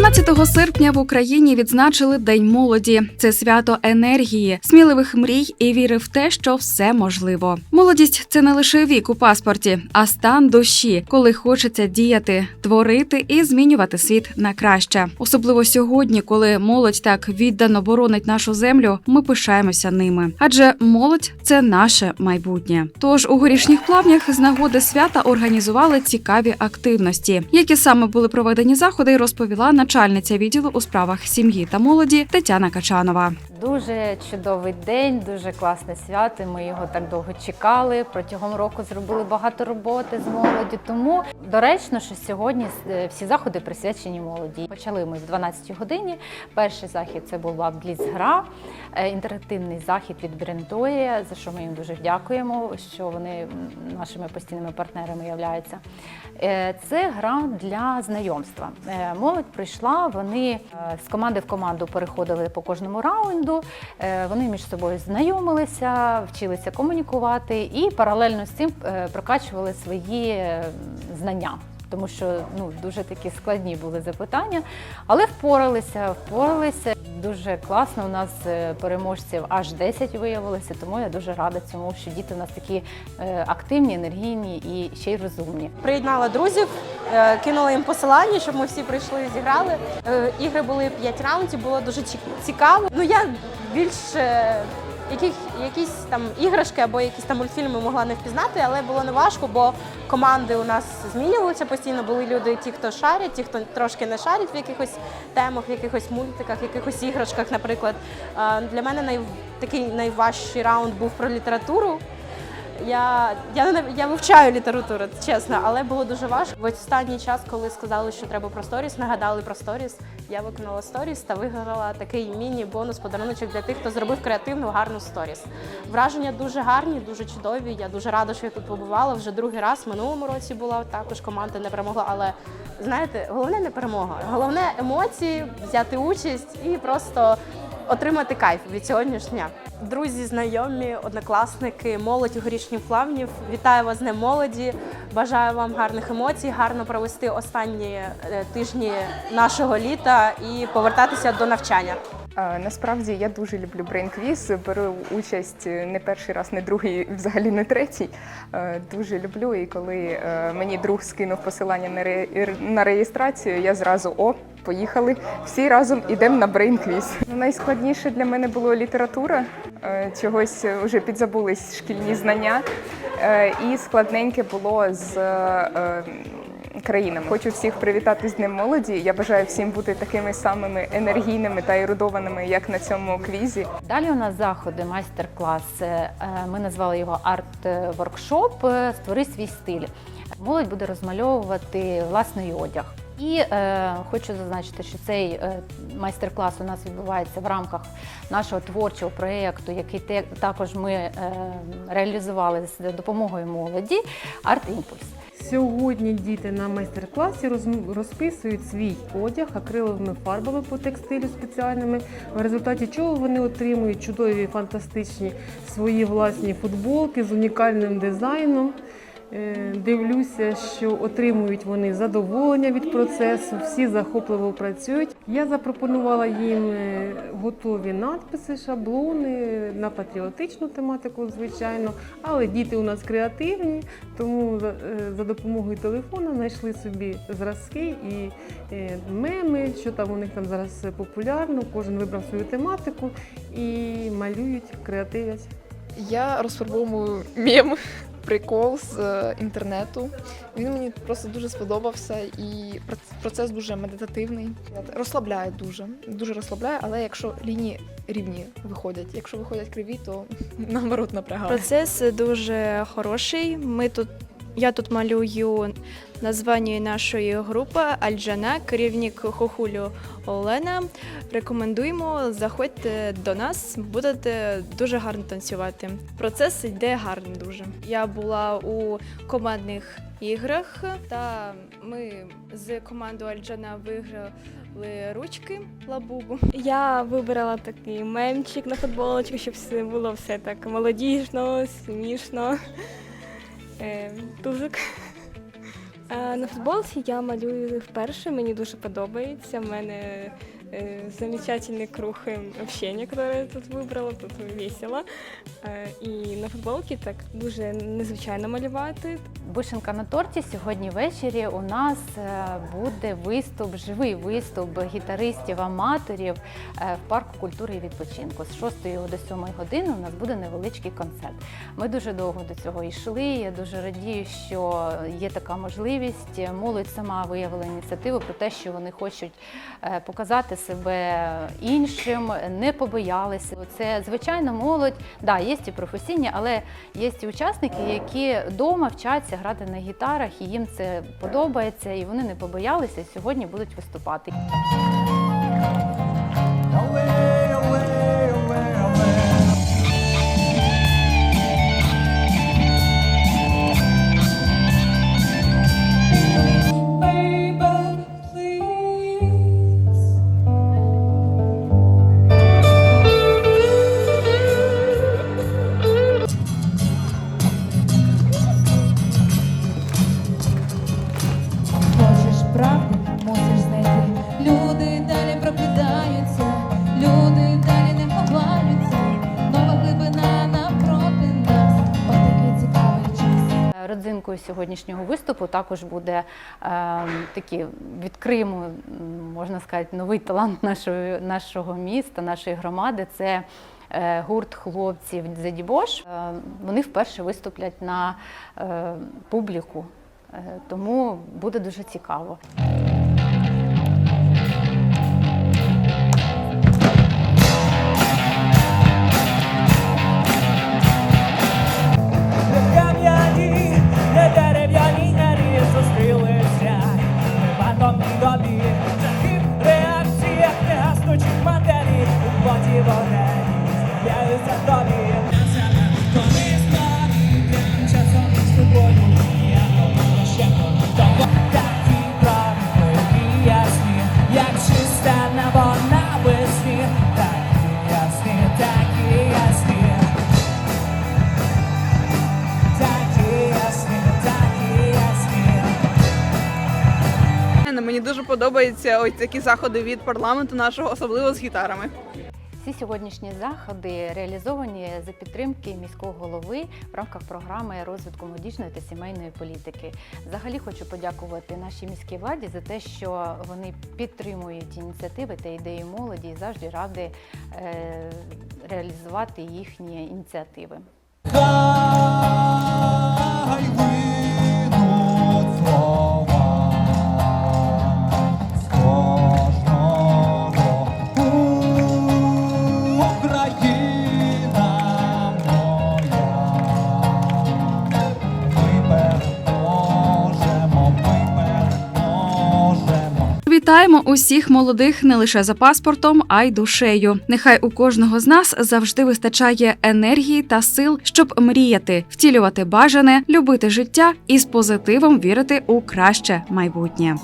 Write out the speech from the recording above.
17 серпня в Україні відзначили День молоді. Це свято енергії, сміливих мрій і віри в те, що все можливо. Молодість це не лише вік у паспорті, а стан душі, коли хочеться діяти, творити і змінювати світ на краще. Особливо сьогодні, коли молодь так віддано боронить нашу землю, ми пишаємося ними. Адже молодь це наше майбутнє. Тож у горішніх плавнях з нагоди свята організували цікаві активності, які саме були проведені заходи, розповіла начальниця відділу у справах сім'ї та молоді Тетяна Качанова. Дуже чудовий день, дуже класне свято. Ми його так довго чекали. Протягом року зробили багато роботи з молоді. Тому доречно, що сьогодні е, всі заходи присвячені молоді. Почали ми в 12 годині. Перший захід це була Бліцгра, е, інтерактивний захід від Брендоє, за що ми їм дуже дякуємо, що вони нашими постійними партнерами являються. Е, Це гра для знайомства. Молодь прийшла, вони е, з команди в команду переходили по кожному раунду. Е, Вони між собою знайомилися, вчилися комунікувати і паралельно з цим е, прокачували свої знання. Тому що ну дуже такі складні були запитання, але впоралися, впоралися дуже класно. У нас е, переможців аж 10 виявилося, тому я дуже рада цьому, що діти у нас такі е, активні, енергійні і ще й розумні. Приєднала друзів, е, кинула їм посилання, щоб ми всі прийшли і зіграли. Ігри були 5 раундів, було дуже ці- цікаво. Ну я більш е, яких, якісь там іграшки або якісь там мультфільми могла не впізнати, але було не важко, бо команди у нас змінювалися постійно. Були люди, ті, хто шарять, ті, хто трошки не шарять в якихось темах, в якихось мультиках, в якихось іграшках, наприклад. Е, Для мене най, такий найважчий раунд був про літературу. Я, я, не- я вивчаю літературу, чесно, але було дуже важко. В останній час, коли сказали, що треба про сторіс, нагадали про сторіс, я виконала сторіс та виграла такий міні-бонус подаруночок для тих, хто зробив креативну гарну сторіс. Враження дуже гарні, дуже чудові. Я дуже рада, що я тут побувала. Вже другий раз минулому році була також команда не перемогла. Але знаєте, головне не перемога, головне емоції, взяти участь і просто отримати кайф від сьогоднішнього дня. Друзі, знайомі, однокласники, молодь у горішніх плавнів. Вітаю вас з Днем молоді. Бажаю вам гарних емоцій, гарно провести останні е, тижні нашого літа і повертатися до навчання. Насправді я дуже люблю брейн-квіз, беру участь е, не перший раз, не другий, взагалі не третій. Е, Дуже люблю. І коли мені друг скинув посилання на реєстрацію, я зразу о, поїхали. Всі разом ідемо на брейн-квіз. Ну, Найскладніше для мене було література. Е, Чогось вже підзабулись шкільні знання. Е, І складненьке було з е, країнами. Хочу всіх привітати з Днем молоді. Я бажаю всім бути такими самими енергійними та ерудованими, як на цьому квізі. Далі у нас заходи, майстер-клас. Е, Ми назвали його арт-воркшоп е, Створи свій стиль. Молодь буде розмальовувати власний одяг. І е, хочу зазначити, що цей е, майстер-клас у нас відбувається в рамках нашого творчого проєкту, який те, також ми е, реалізували з допомогою молоді Арт Імпульс. Сьогодні діти на майстер-класі роз- розписують свій одяг акриловими фарбами по текстилю спеціальними, в результаті чого вони отримують чудові фантастичні свої власні футболки з унікальним дизайном. Е, Дивлюся, що отримують вони задоволення від процесу, всі захопливо працюють. Я запропонувала їм е, готові надписи, шаблони на патріотичну тематику, звичайно. Але діти у нас креативні, тому за, е, допомогою телефону знайшли собі зразки і меми, що там у них там зараз популярно. Кожен вибрав свою тематику і малюють, креативять. Я розфарбовую мем, прикол з е, інтернету. Він мені просто дуже сподобався і проц- процес дуже медитативний. Розслабляє дуже, дуже розслабляє, але якщо лінії рівні виходять, якщо виходять криві, то наоборот напрягає. Процес дуже хороший. Ми тут, я тут малюю названня нашої групи Альджана, керівник Хохулю Олена. Рекомендуємо, заходьте до нас, будете дуже гарно танцювати. Процес йде гарно дуже. Я була у командних іграх, та ми з командою Альджана виграли ручки лабубу. Я вибрала такий мемчик на футболочку, щоб все було все так молодіжно, смішно. Е, дуже к- Е, На футболці я малюю вперше, мені дуже подобається. У мене замечательный круг общения, который я тут вибрала, тут весело. І на футболці так дуже незвичайно малювати. Вишенка на торті сьогодні ввечері у нас е, буде виступ, живий виступ гітаристів-аматорів е, в парку культури і відпочинку. З 6 до 7 години у нас буде невеличкий концерт. Ми дуже довго до цього йшли. Я дуже радію, що є така можливість. Молодь сама виявила ініціативу про те, що вони хочуть е, показати себе іншим, не побоялися. Це звичайно молодь. Да, є і професійні, але є і учасники, які вдома вчаться грати на гітарах, і їм це подобається, і вони не побоялися. Сьогодні будуть виступати. Родзинкою сьогоднішнього виступу також буде е, такі м, можна сказати, новий талант нашої, нашого міста, нашої громади. Це е, гурт хлопців Дзедібош. Е, вони вперше виступлять на е, публіку, е, тому буде дуже цікаво. Подобаються ось такі заходи від парламенту нашого, особливо з гітарами. Всі сьогоднішні заходи реалізовані за підтримки міського голови в рамках програми розвитку молодіжної та сімейної політики. Взагалі хочу подякувати нашій міській владі за те, що вони підтримують ініціативи та ідеї молоді і завжди раді е, реалізувати їхні ініціативи. Вітаємо усіх молодих не лише за паспортом, а й душею. Нехай у кожного з нас завжди вистачає енергії та сил, щоб мріяти, втілювати бажане, любити життя і з позитивом вірити у краще майбутнє.